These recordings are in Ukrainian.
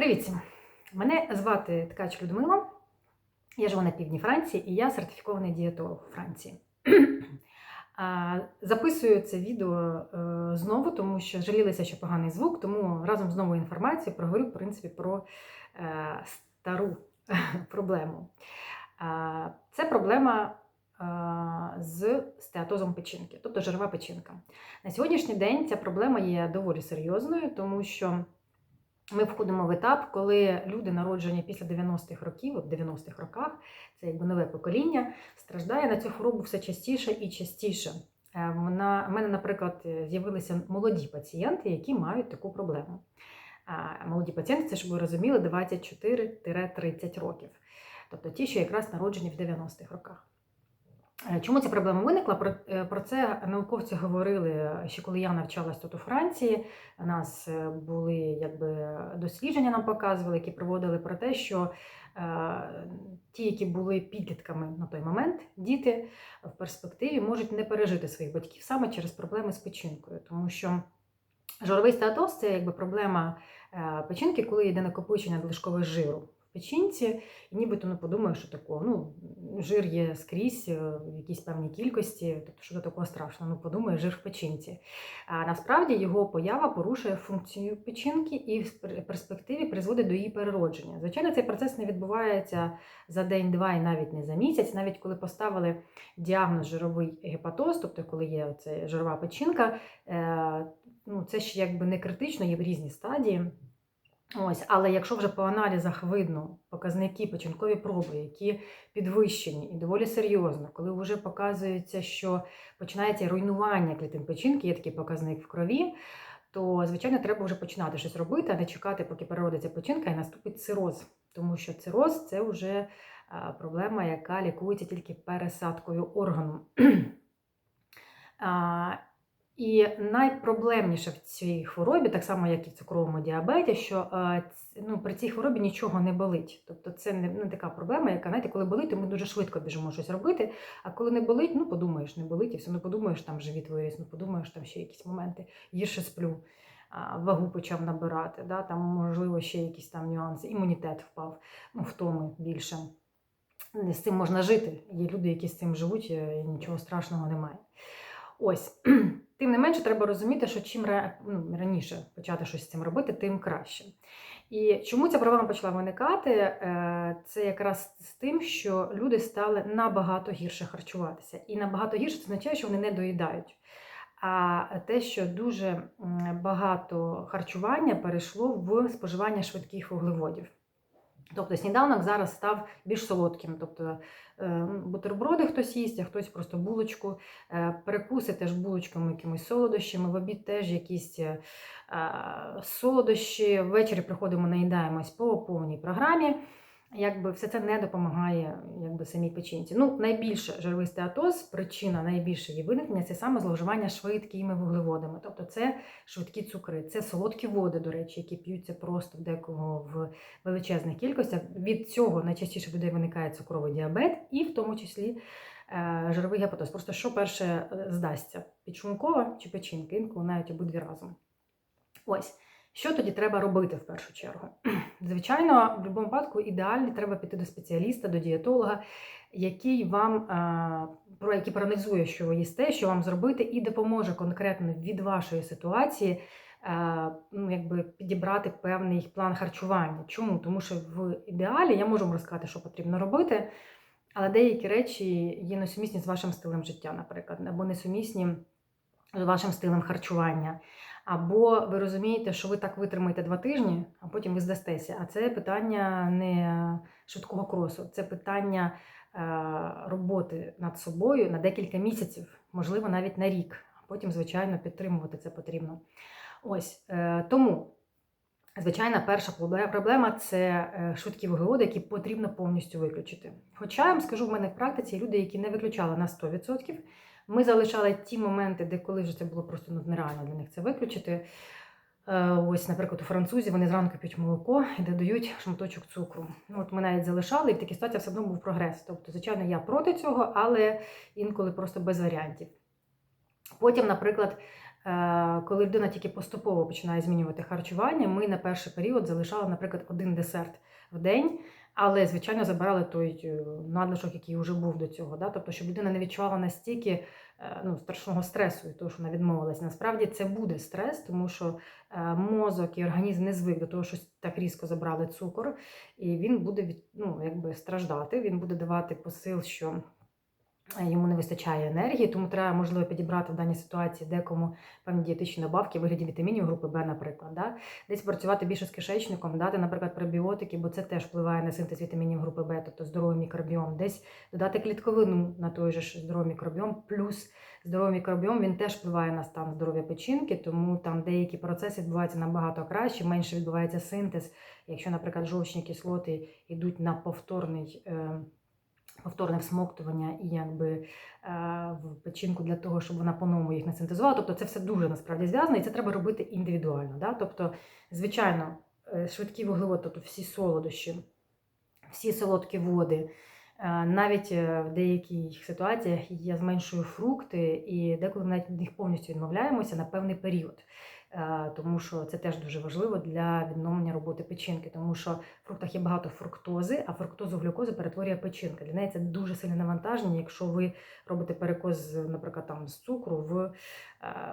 Привіт! Мене звати Ткач Людмила. Я живу на півдні Франції і я сертифікований дієтолог у Франції. Записую це відео е, знову, тому що жалілися, що поганий звук, тому разом з новою інформацією проговорю в принципі про е, стару проблему. Це проблема е, з стеатозом печінки, тобто жирова печінка. На сьогоднішній день ця проблема є доволі серйозною, тому що ми входимо в етап, коли люди, народжені після 90-х років, в 90-х роках, це якби нове покоління, страждає на цю хворобу все частіше і частіше. Е, Вона, мене, наприклад, з'явилися молоді пацієнти, які мають таку проблему. А Молоді пацієнти, це щоб ви розуміли, 24-30 років. Тобто ті, що якраз народжені в 90-х роках. Е, Чому ця проблема виникла? Про, е, це науковці говорили ще коли я навчалась тут у Франції. У нас е, були якби дослідження, нам показували, які проводили про те, що е, ті, які були підлітками на той момент, діти в перспективі можуть не пережити своїх батьків саме через проблеми з печінкою, тому що жировий стеатоз це якби проблема е, печінки, коли йде накопичення надлишкового жиру в печінці, і нібито не подумає, що такого. Ну, жир є скрізь е, в якійсь певній кількості, тобто що такого страшного, ну подумає, жир в печінці. А насправді його поява порушує функцію печінки і в пер- перспективі призводить до її переродження. Звичайно, цей процес не відбувається за день-два і навіть не за місяць, навіть коли поставили діагноз жировий гепатоз, тобто коли є ця жирова печінка, е, ну, це ще якби не критично, є в різні стадії. Ось, але якщо вже по аналізах видно показники печінкові проби, які підвищені і доволі серйозно, коли вже показується, що починається руйнування клітин печінки, є такий показник в крові, то звичайно треба вже починати щось робити, а не чекати, поки переродиться печінка і наступить цироз. Тому що цироз це вже проблема, яка лікується тільки пересадкою органу. І найпроблемніше в цій хворобі, так само як і в цукровому діабеті, що е, ну, при цій хворобі нічого не болить. Тобто це не, не така проблема, яка, знаєте, коли болить, то ми дуже швидко біжимо щось робити. А коли не болить, ну подумаєш, не болить, і все, ну подумаєш, там живіт виріс, ну подумаєш, там ще якісь моменти, гірше сплю, вагу почав набирати, да, там, можливо, ще якісь там нюанси, імунітет впав, ну, втоми більше. З цим можна жити. Є люди, які з цим живуть, е, і нічого страшного немає. Ось. Тим не менше, треба розуміти, що чим ну, раніше почати щось з цим робити, тим краще. І чому ця проблема почала виникати? Е, Це якраз з тим, що люди стали набагато гірше харчуватися. І набагато гірше це означає, що вони не доїдають. А те, що дуже багато харчування перейшло в споживання швидких вуглеводів. Тобто сніданок зараз став більш солодким. Тобто е, бутерброди хтось їсть, а хтось просто булочку, Е, перекуси теж булочками, якимись солодощами, в обід теж якісь е, солодощі. Ввечері приходимо, наїдаємось по повній програмі. Якби все це не допомагає якби, самій печінці. Ну, найбільше жировий стеатоз, причина найбільше її виникнення це саме зловживання швидкими вуглеводами. Тобто це швидкі цукри, це солодкі води, до речі, які п'ються просто в декого в величезних кількостях. Від цього найчастіше людей виникає цукровий діабет, і в тому числі е, жировий гепатоз. Просто що перше е, здасться: підшлункова чи печінка, інколи навіть обидві разом. Ось. Що тоді треба робити в першу чергу? Звичайно, в будь-якому випадку ідеально треба піти до спеціаліста, до дієтолога, який вам е, про який проаналізує, що ви їсте, що вам зробити, і допоможе конкретно від вашої ситуації е, ну, якби підібрати певний план харчування. Чому? Тому що в ідеалі я можу вам розказати, що потрібно робити, але деякі речі є несумісні з вашим стилем життя, наприклад, або несумісні з вашим стилем харчування. Або ви розумієте, що ви так витримаєте два тижні, а потім ви здастеся. А це питання не швидкого кросу, це питання е, роботи над собою на декілька місяців, можливо, навіть на рік. А потім, звичайно, підтримувати це потрібно. Ось е, тому. Звичайна перша проблема це е, швидкі вуглеводи, які потрібно повністю виключити. Хоча я вам скажу, в мене в практиці люди, які не виключали на 100%. Ми залишали ті моменти, де коли вже це було просто ну, нереально для них це виключити. Е, Ось, наприклад, у французів вони зранку п'ють молоко і додають шматочок цукру. Ну, от ми навіть залишали, і в такій ситуації все одно був прогрес. Тобто, звичайно, я проти цього, але інколи просто без варіантів. Потім, наприклад, Коли людина тільки поступово починає змінювати харчування, ми на перший період залишали, наприклад, один десерт в день, але, звичайно, забирали той е, надлишок, який вже був до цього. Да? Тобто, щоб людина не відчувала настільки е, ну, страшного стресу від того, що вона відмовилась. Насправді це буде стрес, тому що е, мозок і організм не звик до того, що так різко забрали цукор, і він буде ну, якби страждати, він буде давати посил, що е, йому не вистачає енергії, тому треба, можливо, підібрати в даній ситуації декому певні дієтичні добавки в вигляді вітамінів групи Б, наприклад. Да? Десь працювати більше з кишечником, дати, наприклад, пребіотики, бо це теж впливає на синтез вітамінів групи Б, тобто здоровий мікробіом. Десь додати клітковину на той же ж здоровий мікробіом, плюс здоровий мікробіом він теж впливає на стан здоров'я печінки, тому там деякі процеси відбуваються набагато краще, менше відбувається синтез. Якщо, наприклад, жовчні кислоти йдуть на повторний. Повторне всмоктування і якби е, в печінку для того, щоб вона по-новому їх не синтезувала. Тобто це все дуже насправді зв'язано, і це треба робити індивідуально. Да? Тобто, звичайно, е, швидкі вуглеводи, тобто всі солодощі, всі солодкі води. е, Навіть в деяких ситуаціях я зменшую фрукти, і деколи навіть від них повністю відмовляємося на певний період. Е, Тому що це теж дуже важливо для відновлення роботи печінки, тому що в фруктах є багато фруктози, а фруктозу глюкозу перетворює печінка. Для неї це дуже сильне навантаження, якщо ви робите перекос, наприклад, там з цукру в е,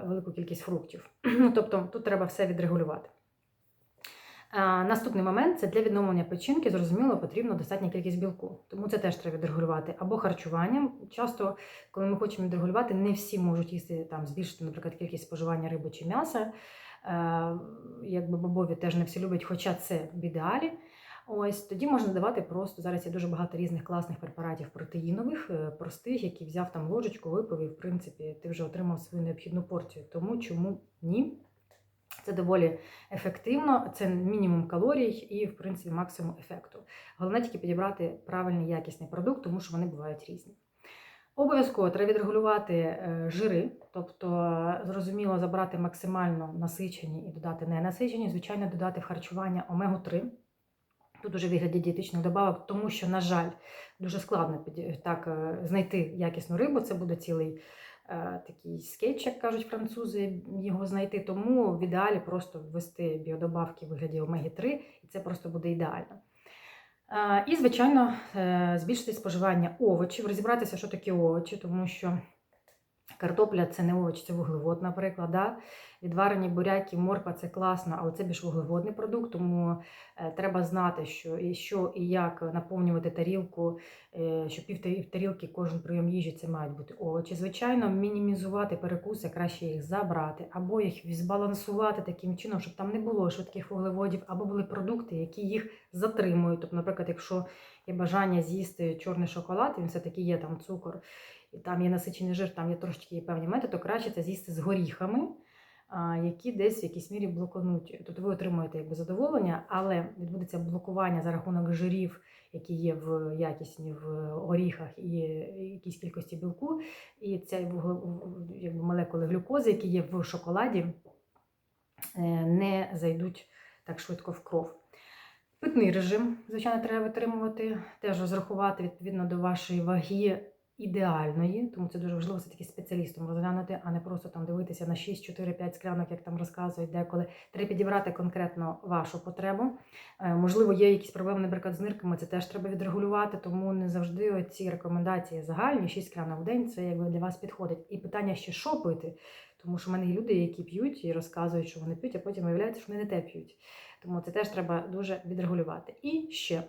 велику кількість фруктів. Ну, тобто тут треба все відрегулювати. Наступний момент це для відновлення печінки, зрозуміло, потрібна достатня кількість білку. Тому це теж треба відрегулювати. Або харчуванням. Часто, коли ми хочемо відрегулювати, не всі можуть їсти там, збільшити, наприклад, кількість споживання риби чи м'яса. Е, Якби бобові теж не всі люблять, хоча це в ідеалі. Ось тоді можна давати просто зараз є дуже багато різних класних препаратів протеїнових, е, простих, які взяв там ложечку, випив, і в принципі ти вже отримав свою необхідну порцію. Тому чому ні? Це доволі ефективно, це мінімум калорій і, в принципі, максимум ефекту. Головне тільки підібрати правильний якісний продукт, тому що вони бувають різні. Обов'язково треба відрегулювати е, жири, тобто зрозуміло забрати максимально насичені і додати ненасичені, звичайно, додати в харчування омегу-3. Тут уже вигляді дієтичних добавок, тому що, на жаль, дуже складно так е, знайти якісну рибу. Це буде цілий такий скетч, як кажуть французи, його знайти. Тому в ідеалі просто ввести біодобавки в вигляді омеги-3, і це просто буде ідеально. Е, І, звичайно, е, збільшити споживання овочів, розібратися, що таке овочі, тому що картопля це не овоч, це вуглевод, наприклад. Да? Відварені буряки, морква це класно, але це більш вуглеводний продукт, тому е, треба знати, що і що і як наповнювати тарілку, е, що пів тарілки кожен прийом їжі це мають бути овочі. Звичайно, мінімізувати перекуси, краще їх забрати, або їх збалансувати таким чином, щоб там не було швидких вуглеводів, або були продукти, які їх затримують. Тобто, наприклад, якщо є бажання з'їсти чорний шоколад, він все-таки є там цукор, і там є насичений жир, там є трошки є певні методи, то краще це з'їсти з горіхами які десь в якійсь мірі блокують. Тобто ви отримуєте якби задоволення, але відбудеться блокування за рахунок жирів, які є в якісні в горіхах і якійсь кількості білку, і ця якби молекули глюкози, які є в шоколаді, е, не зайдуть так швидко в кров. Питний режим, звичайно, треба витримувати, теж розрахувати відповідно до вашої ваги ідеальної, тому це дуже важливо все-таки спеціалістом розглянути, а не просто там дивитися на 6, 4, 5 склянок, як там розказують деколи. Треба підібрати конкретно вашу потребу. Е, Можливо, є якісь проблеми, наприклад, з нирками, це теж треба відрегулювати, тому не завжди ці рекомендації загальні, 6 склянок в день, це якби для вас підходить. І питання ще що пити, тому що в мене є люди, які п'ють і розказують, що вони п'ють, а потім виявляється, що вони не те п'ють. Тому це теж треба дуже відрегулювати. І ще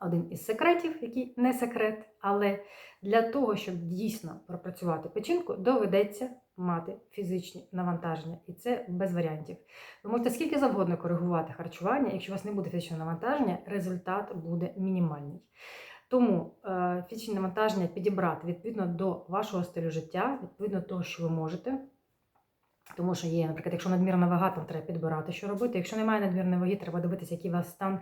один із секретів, який не секрет, але для того, щоб дійсно пропрацювати печінку, доведеться мати фізичні навантаження. І це без варіантів. Ви можете скільки завгодно коригувати харчування, якщо у вас не буде фізичного навантаження, результат буде мінімальний. Тому е, фізичне навантаження підібрати відповідно до вашого стилю життя, відповідно до того, що ви можете. Тому що є, наприклад, якщо надмірна вага, там треба підбирати, що робити. Якщо немає надмірної ваги, треба дивитися, який у вас стан,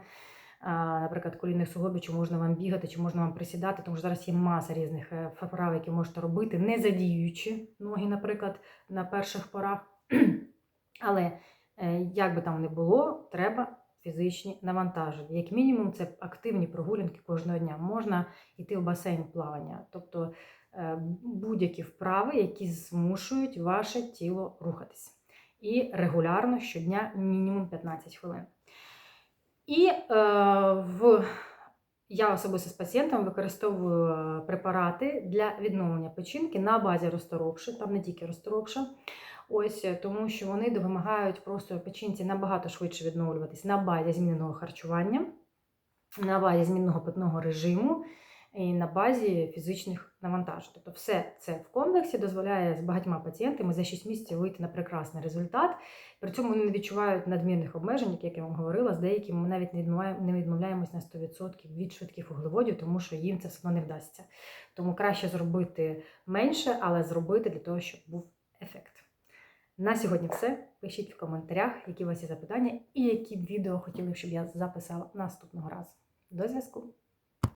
наприклад, колінних суглобів, чи можна вам бігати, чи можна вам присідати, тому що зараз є маса різних е, вправ, які можете робити, не задіюючи ноги, наприклад, на перших порах. Але е, як би там не було, треба фізичні навантаження. Як мінімум, це активні прогулянки кожного дня. Можна йти в басейн плавання. Тобто е, будь-які вправи, які змушують ваше тіло рухатись. І регулярно щодня мінімум 15 хвилин. І е, в, я особисто з пацієнтом використовую е, препарати для відновлення печінки на базі розторопши, там не тільки розторопша. Ось е, тому, що вони допомагають просто печінці набагато швидше відновлюватись на базі зміненого харчування, на базі змінного питного режиму і на базі фізичних навантажень. Тобто, все це в комплексі дозволяє з багатьма пацієнтами за 6 місяців вийти на прекрасний результат. При цьому вони не відчувають надмірних обмежень, як я вам говорила, з деякими ми навіть не відмовляємось на 100% від швидких вуглеводів, тому що їм це все одно не вдасться. Тому краще зробити менше, але зробити для того, щоб був ефект. На сьогодні все. Пишіть в коментарях, які у вас є запитання і які б відео хотіли, щоб я записала наступного разу. До зв'язку!